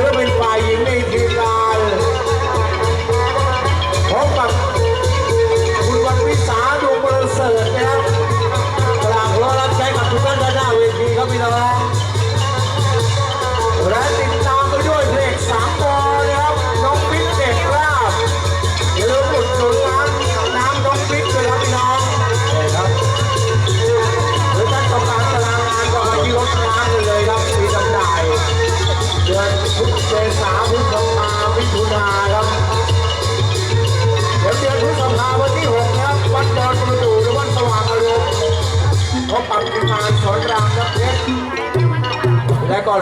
ถือ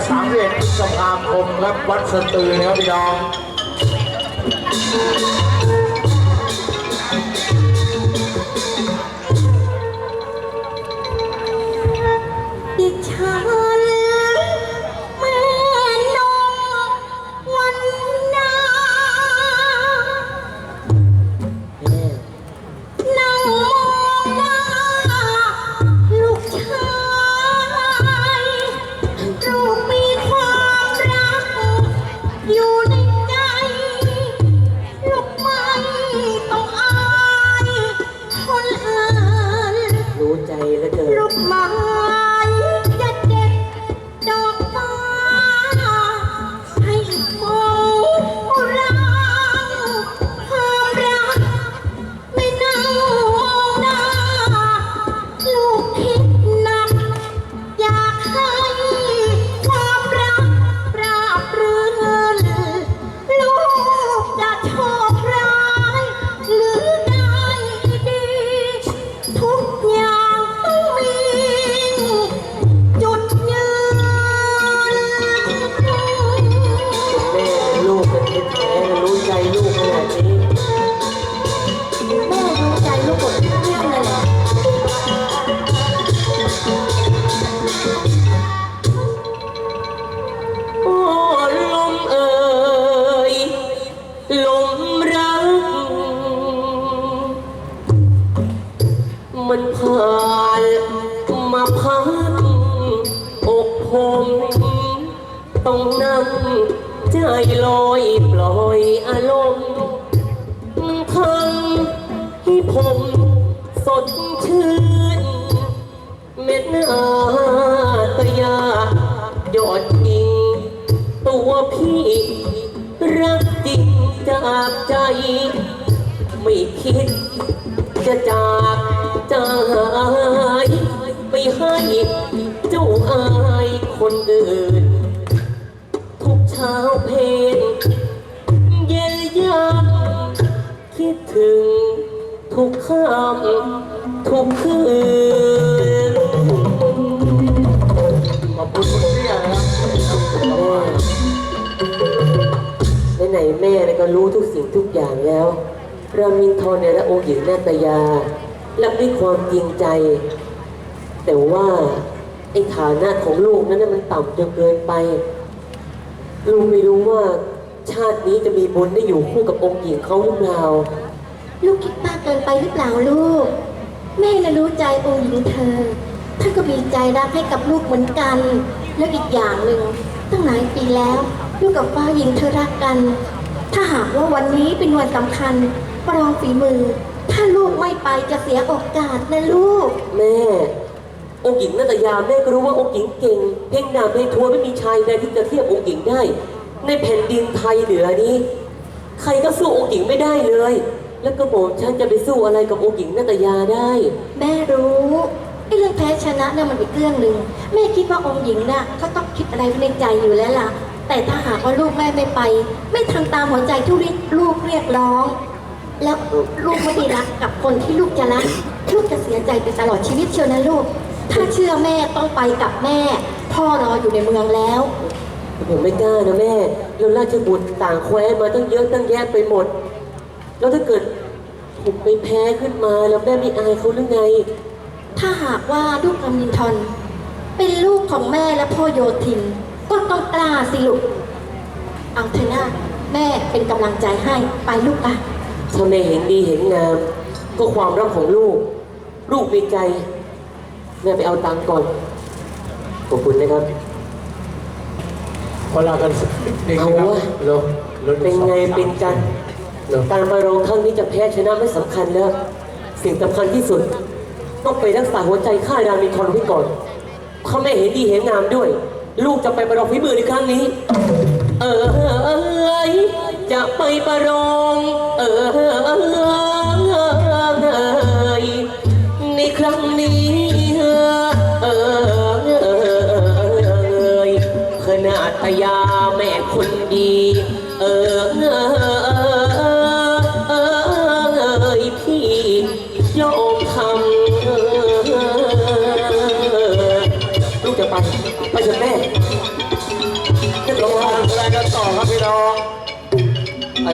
31พฤษภาคมครับวัดสตือนะครับพี่น้อง มันผ่านมาพักอกผมต้องนั่งใจลอยปล่อยอารมณ์ทำให้ผมสดชื่น เม็ดหน้าตะยายอดยิงตัวพี่รักจริงจากใจ ไม่คิดจะจาก จะหายไปให้เจ้าอายคนอื่น ทุกเช้าเพลงเย็นยามคิดถึงทุกค่ำทุกคืนขอบคุณคุณเตี้ยนะครับไหนๆแม่ก็รู้ทุกสิ่งทุกอย่างแล้วรามินทรเนี่ยและอหญิงนาตยา รับด้วยความจริงใจ แต่ว่าไอ้ฐานะของลูกนั้นนะมันต่ำจนเกินไป ลูกไม่รู้ว่าชาตินี้จะมีบุญได้อยู่คู่กับองค์หญิงเขาหรือเปล่า ลูกคิดมากเกินไปหรือเปล่าลูก แม่น่ะรู้ใจองค์หญิงเธอท่านก็มีใจรักให้กับลูกเหมือนกัน แล้วอีกอย่างหนึ่งตั้งหลายปีแล้วลูกกับฟ้าหญิงเธอรักกัน ถ้าหากว่าวันนี้เป็นวันสำคัญประลองฝีมือ ถ้าลูกไม่ไปจะเสียโอกาสนะลูก แม่ องค์หญิงนาตยาแม่ก็รู้ว่าองค์หญิงเก่ง เพ่งดาบเพลงทัวร์ไม่มีชายใดที่จะเทียบองค์หญิงได้ ในแผ่นดินไทยเหนือนี้ ใครก็สู้องค์หญิงไม่ได้เลย แล้วก็บอกฉันจะไปสู้อะไรกับองค์หญิงนาตยาได้ แม่รู้ไอ้เรื่องแพ้ชนะเนี่ยมันอีกเรื่องหนึ่งแม่คิดว่าองค์หญิงน่ะก็ต้องคิดอะไรไว้ในใจอยู่แล้วล่ะ แต่ถ้าหากว่าลูกแม่ไม่ไป ไม่ทำตามหัวใจที่ลูกเรียกร้อง แล้วลูกไม่ได้รักกับคนที่ลูกจะรัก ลูกจะเสียใจไปตลอดชีวิตเชียวนะลูก ถ้าเชื่อแม่ต้องไปกับแม่ พ่อรออยู่ในเมืองแล้ว ผมไม่กล้านะแม่แล้วราชบุตรต่างแคว้นมาตั้งเยอะตั้งแยะไปหมด แล้วถ้าเกิดผมไปแพ้ขึ้นมาแล้วแม่ไม่อายเขาหรือไง ถ้าหากว่าลูกกำมินทรเป็นลูกของแม่และพ่อโยธิน ก็ต้องกล้าสิลูกเอาเถอะนะแม่เป็นกำลังใจให้ไปลูกอะ ถ้าแม่เห็นดีเห็นงามก็ความรักของลูก ลูกมีใจ แม่ไปเอาตังค์ก่อน ขอบคุณนะครับ พอลากันสักนิดนึงเอานะครับวะ เร็วลุ้เป็นไงสอสามเป็นกันการประลองครั้งนี้จะแพ้ชนะไม่สำคัญแล้ว สิ่งสำคัญที่สุด ต้องไปรักษาหัวใจข้ารามีทรไว้ก่อนเขาไม่เห็นดีเห็นงามด้วย ลูกจะไปประลองฝีมือในครั้งนี้ เออเอย จะไปประโองเออเออเออในครั้งนี้เออเออเอยขนาดยาแม่คนดี เออเอเออพี่ยอมทำลูกจะไปไปกับแม่